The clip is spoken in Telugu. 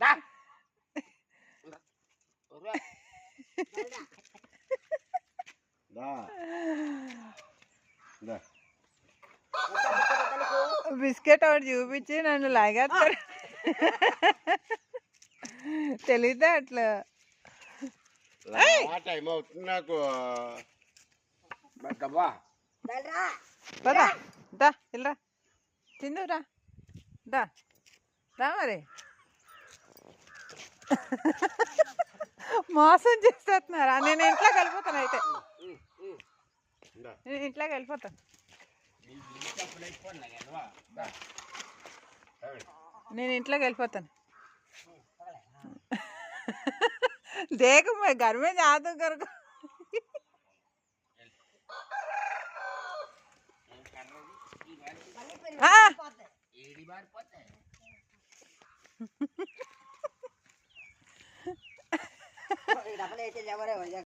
దా. ఒరే, దా. దా. బిస్కెట్ ఒకటి చూపించి నన్ను లాగేస్తారు. తెలియదే అట్లా? టైం అవుతుంది నాకు. దా ఇలా తిందు రా దా రా మరి. మోసం చేస్తున్నారా నేను ఇంట్లోకి వెళ్ళిపోతాను అయితే. నేను ఇంట్లోకి వెళ్ళిపోతాను నేను ఇంట్లోకి వెళ్ళిపోతాను దేకపోయి గర్మే జాతం కొరకు. ఏడి బారిపోతే রাখলে এসে যাবারে হয়ে যাক।